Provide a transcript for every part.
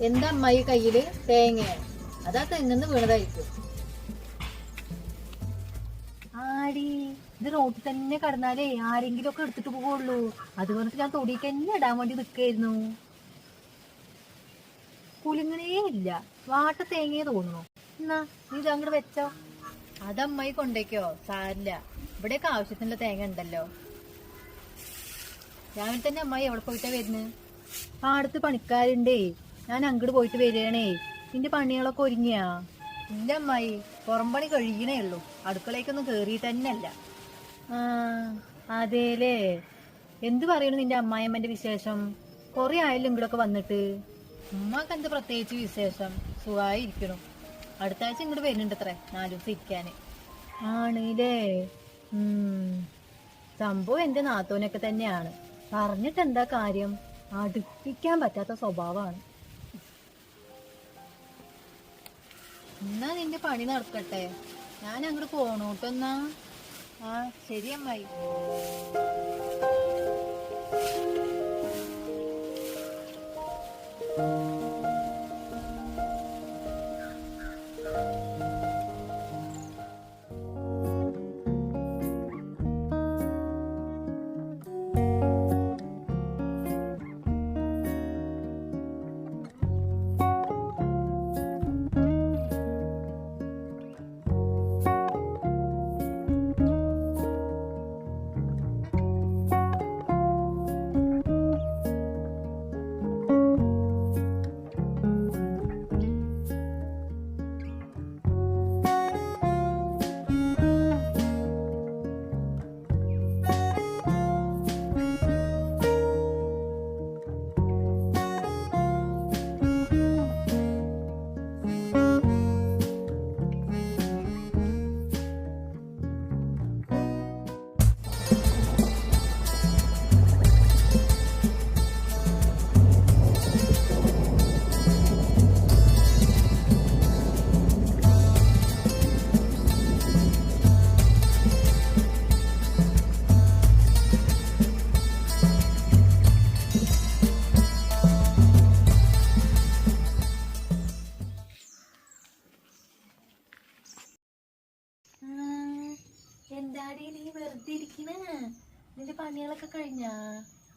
എന്താ അമ്മായി കയ്യിൽ തേങ്ങ അതാ തെങ്ങന്ന് വീണതായിരിക്കും. ആടി ഇത് റോട്ടിൽ തന്നെ കടന്നാലേ ആരെങ്കിലും ഒക്കെ എടുത്തിട്ട് പോകുള്ളൂ അത് പറഞ്ഞിട്ട് ഞാൻ തൊടിക്ക് തന്നെ ഇടാൻ വേണ്ടി നിൽക്കായിരുന്നു കുലുങ്ങണേ ഇല്ല. വാട്ട തേങ്ങയെ തോന്നുന്നു. എന്നാ നീ ഇത് അങ്ങോട്ട് വെച്ചോ. അതമ്മായി കൊണ്ടേക്കോ. സാരില്ല. ഇവിടെയൊക്കെ ആവശ്യത്തിനുള്ള തേങ്ങ ഉണ്ടല്ലോ. രാവിലെ തന്നെ അമ്മായി എവിടെ പോയിട്ടാ വരുന്നത് പാടത്ത് പണിക്കാരുണ്ടേ. ഞാൻ അങ്ങോട്ട് പോയിട്ട് വരികയാണേ. നിന്റെ പണികളൊക്കെ ഒരുങ്ങിയാ? ഇല്ല അമ്മായി പുറംപണി കഴിയണേ ഉള്ളൂ. അടുക്കളയ്ക്കൊന്നും കയറിയിട്ട് ആ അതേലേ. എന്ത് പറയണു നിന്റെ അമ്മായിയമ്മന്റെ വിശേഷം? കൊറേ ആയാലും ഇങ്ങോട്ടൊക്കെ വന്നിട്ട്. ഉമ്മക്ക് എന്ത് പ്രത്യേകിച്ച് വിശേഷം? സുഖമായി ഇരിക്കണു അടുത്ത ആഴ്ച ഇങ്ങോട്ട് വരുന്നുണ്ട് അത്രേ നാലു ദിവസം ഇരിക്കാന്. ആണല്ലേ സംഭവം എന്റെ നാത്തോനൊക്കെ തന്നെയാണ്. പറഞ്ഞിട്ട് എന്താ കാര്യം? അടുപ്പിക്കാൻ പറ്റാത്ത സ്വഭാവമാണ്. എന്നാ നിന്റെ പണി നടക്കട്ടെ? ഞാൻ അങ്ങോട്ട് പോണോട്ടെന്നാ. ആ ശരി അമ്മായി.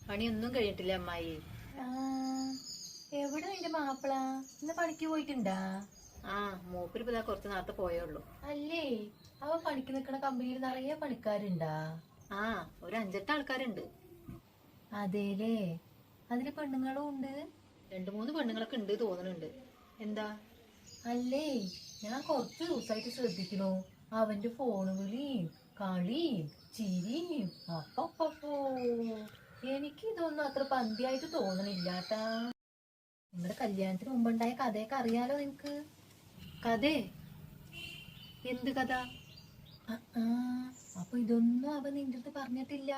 പണിയൊന്നും കഴിഞ്ഞിട്ടില്ല അമ്മായി? എവിടെ നിന്റെ മാപ്പിള? ഇന്ന് പണിക്ക് പോയിട്ടുണ്ടാ? ആ മൂപ്പര് ഇപ്പൊ കുറച്ച് നേരത്തെ പോയുള്ളൂ അല്ലേ? അവ പണിക്ക് നിക്കണ കമ്പനിയിൽ നിറയെ പണിക്കാരുണ്ടാ? ആ ഒരു അഞ്ചെട്ട് ആൾക്കാരുണ്ട്. അതേലേ. അതിൽ പെണ്ണുങ്ങളും ഉണ്ട്? രണ്ടു മൂന്ന് പെണ്ണുങ്ങളൊക്കെ ഉണ്ട് തോന്നുന്നുണ്ട് എന്താ? അല്ലേ. ഞാൻ കുറച്ച് ദിവസമായിട്ട് ശ്രദ്ധിക്കണു. അവന്റെ ഫോണ് വിളിയും കളിയും ചിരിയും അപ്പപ്പോ എനിക്ക് ഇതൊന്നും അത്ര പന്തിയായിട്ട് തോന്നണില്ലാട്ടാ. നമ്മുടെ കല്യാണത്തിന് മുമ്പുണ്ടായ കഥയൊക്കെ അറിയാലോ നിനക്ക്? കഥേ? എന്ത് കഥ? അപ്പൊ ഇതൊന്നും അവൻ നിന്റെ അടുത്ത് പറഞ്ഞിട്ടില്ല?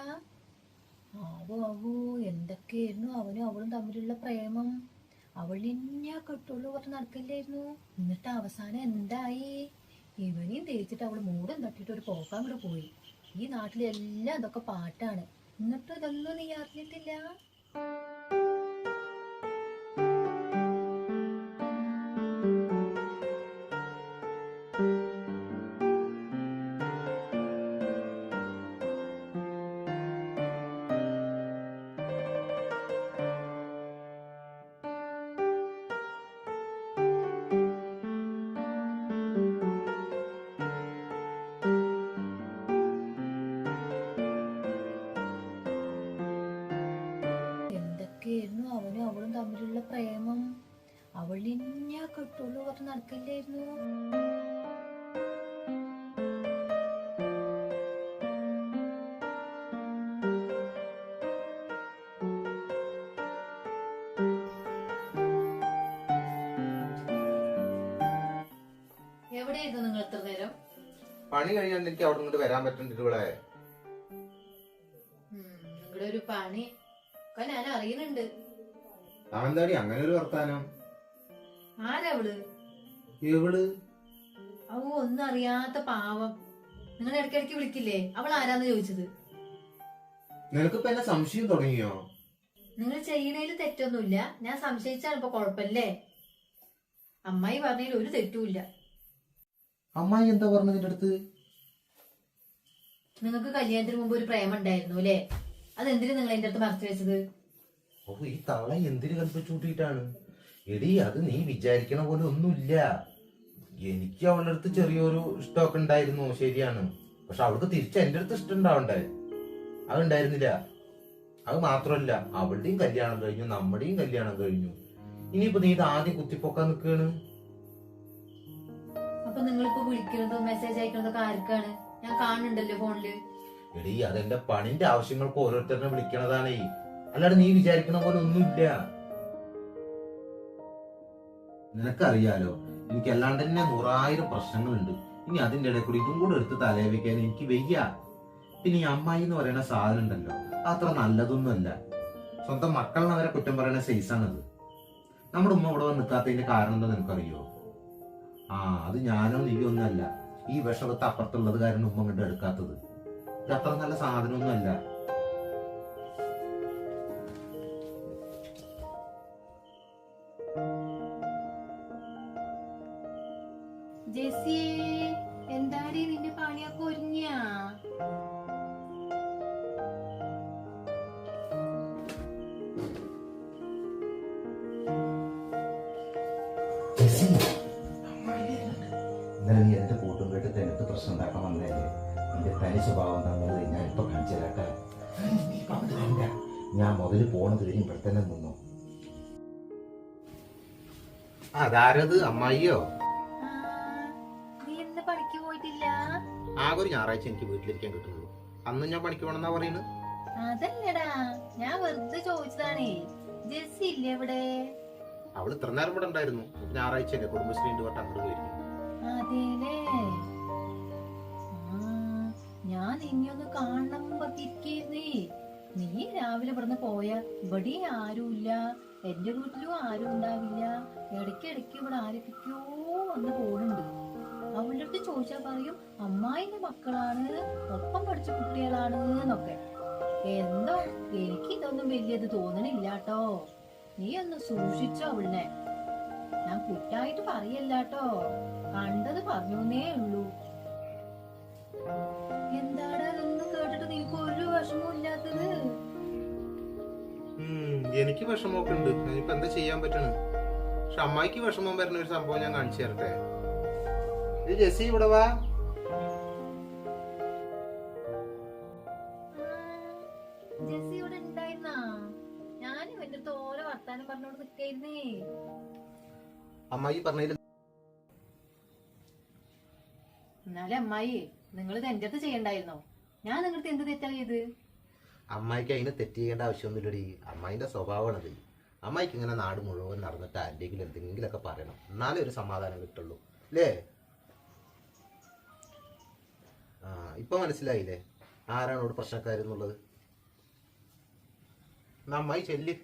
ആവോ ആവോ. എന്തൊക്കെയായിരുന്നു അവനും അവളും തമ്മിലുള്ള പ്രേമം? അവൾ എന്നെ കെട്ടുള്ളൂ പറഞ്ഞ് നടക്കില്ലായിരുന്നു എന്നിട്ട് അവസാനം എന്തായി? ഇവനെയും തേച്ചിട്ട് അവൾ മൂടും തട്ടിട്ട് ഒരു പോക്കാൻ കൂടെ പോയി. ഈ നാട്ടിലെല്ലാം ഇതൊക്കെ പാട്ടാണ്. എന്നിട്ട് ഇതൊന്നും നീ അറിഞ്ഞിട്ടില്ല? കെട്ടുള്ളൂ കുറച്ച് നടക്കില്ലായിരുന്നു. എവിടെയായിരുന്നു നിങ്ങൾ എത്ര നേരം? പണി കഴിഞ്ഞാൽ എനിക്ക് അവിടെ ഇങ്ങോട്ട് വരാൻ പറ്റുന്നുണ്ട് ഇവിടെ നിങ്ങളുടെ ഒരു പണി. ഞാൻ അറിയുന്നുണ്ട്. അവൻ അങ്ങനെ ഒരു വർത്താനം? ആരവൾ എവൾ? അവ ഒന്നും അറിയാത്ത പാവം. നിങ്ങൾ ഇടയ്ക്കിടയ്ക്ക് വിളിക്കില്ലേ? അവൾ ആരാന്ന് ചോദിച്ചത്? നിനക്കിപ്പോ എന്നെ സംശയം തുടങ്ങിയോ? നിങ്ങൾ ചെയ്യണേൽ തെറ്റൊന്നുമില്ല. ഞാൻ സംശയിച്ചാണ് ഇപ്പൊ കുഴപ്പല്ലേ അമ്മായി പറഞ്ഞതിൽ ഒരു തെറ്റുമില്ല. അമ്മായി എന്താ പറഞ്ഞത് നിന്റെ അടുത്ത്? നിങ്ങൾക്ക് കല്യാണത്തിന് മുമ്പ് ഒരു പ്രേമം ഉണ്ടായിരുന്നു അല്ലേ? അതെന്തിനു നിങ്ങൾ എന്റെ അടുത്ത് മറച്ചു വെച്ചത്? ഓ ഈ തള എന്തിനു കൽപ്പിച്ചൂട്ടിയിട്ടാണ്? എടി അത് നീ വിചാരിക്കണ പോലെ ഒന്നുമില്ല. എനിക്ക് അവളുടെ അടുത്ത് ചെറിയൊരു ഇഷ്ടമൊക്കെ ഉണ്ടായിരുന്നു ശരിയാണ്. പക്ഷെ അവൾക്ക് തിരിച്ച് എന്റെ അടുത്ത് ഇഷ്ടം ഉണ്ടാവണ്ടേ? അതുണ്ടായിരുന്നില്ല അത് മാത്രമല്ല അവളുടെയും കല്യാണം കഴിഞ്ഞു നമ്മുടെയും കല്യാണം കഴിഞ്ഞു. ഇനിയിപ്പോ നീ ഇത് ആദ്യം കുത്തിപ്പൊക്കാൻ നിൽക്കുകയാണ്? അപ്പൊ നിങ്ങളിപ്പോ വിളിക്കുന്നതും മെസ്സേജ് അയക്കുന്നതൊക്കെ ആർക്കാണ്? ഞാൻ കാണുന്നുണ്ടല്ലോ ഫോണിൽ എടി അതെന്റെ പണിന്റെ ആവശ്യങ്ങൾക്ക് ഓരോരുത്തരനെ വിളിക്കണതാണേ. അല്ലാതെ നീ വിചാരിക്കണ പോലെ ഒന്നുമില്ല. നിനക്കറിയാലോ എനിക്ക് അല്ലാണ്ട് തന്നെ നൂറായിരം പ്രശ്നങ്ങളുണ്ട്. ഇനി അതിന്റെ ഇടയിൽ കൂടി ഇതും കൂടെ എടുത്ത് തലയിൽ എനിക്ക് വയ്യ. പിന്നെ ഈ അമ്മായി എന്ന് പറയുന്ന സാധനം ഉണ്ടല്ലോ അത്ര നല്ലതൊന്നുമല്ല. സ്വന്തം മക്കളിനെ അവരെ കുറ്റം പറയുന്ന സൈസാണത്. നമ്മുടെ ഉമ്മ ഇവിടെ വന്ന് നിൽക്കാത്തതിന്റെ കാരണം എന്താ നിനക്കറിയോ? ആ അത് ഞാനോ നീയോ ഒന്നല്ല ഈ വിഷമത്തെ അപ്പുറത്തുള്ളത് കാരണം ഉമ്മ കണ്ട് എടുക്കാത്തത്. ഇത് അത്ര നല്ല സാധനമൊന്നും തനി സ്വഭാവം തന്നത് ഞാൻ ഇപ്പൊ കാണിച്ചു തരാട്ടെ ഞാൻ മുതൽ പോണത് കഴിഞ്ഞ് ഇവിടെ തന്നെ നിന്നു. അതാരത്? അമ്മായിയോ? ആകെ ഒരു ഞായറാഴ്ച എനിക്ക് വീട്ടിലിരിക്കാൻ കിട്ടുള്ളൂ അന്ന് ഞാൻ പണിക്ക് പോണെന്നാ പറയുന്നത് അതല്ലടാ ഞാൻ വെറുതെ ചോദിച്ചതാണേ. ജെസ്സി ഇല്ലേ ഇവിടെ അവൾ ഇത്ര നേരം ഇവിടെ ഉണ്ടായിരുന്നു. ഞായറാഴ്ച അല്ലേ കുടുംബശ്രീന്റെ വട്ടം അങ്ങോട്ട് പോയിരിക്കും അതേലേ. ഞാൻ ഇനി ഒന്ന് കാണണം പറ്റിയിരിക്കുന്നേ നീ രാവിലെ ഇവിടുന്ന് പോയ ഇവിടെ ആരുമില്ല എന്റെ വീട്ടിലും ആരും ഉണ്ടാവില്ല. ഇടയ്ക്കിടയ്ക്ക് ഇടയ്ക്ക് ഇവിടെ ആരൊക്കെയോ വന്ന് പോകുന്നുണ്ട് അവളുടെ അടുത്ത് ചോദിച്ചാൽ പറയും അമ്മായിന്റെ മക്കളാണ് ഒപ്പം പഠിച്ച കുട്ടികളാണ് എന്നൊക്കെ. എന്തോ എനിക്ക് ഇതൊന്നും വലിയത് തോന്നണില്ല കേട്ടോ നീ ഒന്ന് സൂക്ഷിച്ചോ അവളിനെ. ഞാൻ കുറ്റായിട്ട് പറയല്ലാട്ടോ. കണ്ടത് പറഞ്ഞേ ഉള്ളൂ. എന്താടാ ഇതൊന്നും കേട്ടിട്ട് നിനക്ക് ഒരു വിഷമവും ഇല്ലാത്തത്? എനിക്ക് വിഷമമൊക്കെ ഉണ്ട്. ഇനിയിപ്പോ എന്താ ചെയ്യാൻ പറ്റണ്? പക്ഷെ അമ്മായിക്ക് വിഷമം വരുന്ന ഒരു സംഭവം ഞാൻ കാണിച്ചു തരട്ടെ? ഇത് ജെസി ഇവിടെ വാ. ഇവിടെ ഉണ്ടായിരുന്നാ? ഞാൻ തോരെ വർത്താനം പറഞ്ഞോണ്ട് നിക്കായിരുന്നേ. അമ്മായി പറഞ്ഞതിൽ എന്നാലേ അമ്മായി നിങ്ങൾ ഇത് എന്റെ അടുത്ത് ചെയ്യണ്ടായിരുന്നോ? ഞാൻ നിങ്ങളുടെ എന്ത് തെറ്റാ ചെയ്ത്? അമ്മായിക്ക് അതിന് തെറ്റ് ചെയ്യേണ്ട ആവശ്യമൊന്നുമില്ലടി. അമ്മായിന്റെ സ്വഭാവമാണത്. അമ്മായിക്ക് ഇങ്ങനെ നാട് മുഴുവൻ നടന്നിട്ട് ആരുടെയെങ്കിലും എന്തെങ്കിലുമൊക്കെ പറയണം. എന്നാലേ ഒരു സമാധാനം കിട്ടുള്ളൂ. അല്ലേ? ആ ഇപ്പൊ മനസ്സിലായില്ലേ? ആരാണ് ഇവിടെ പ്രശ്നക്കാരെന്നുള്ളത്? നമ്മായി ചെല്ല്.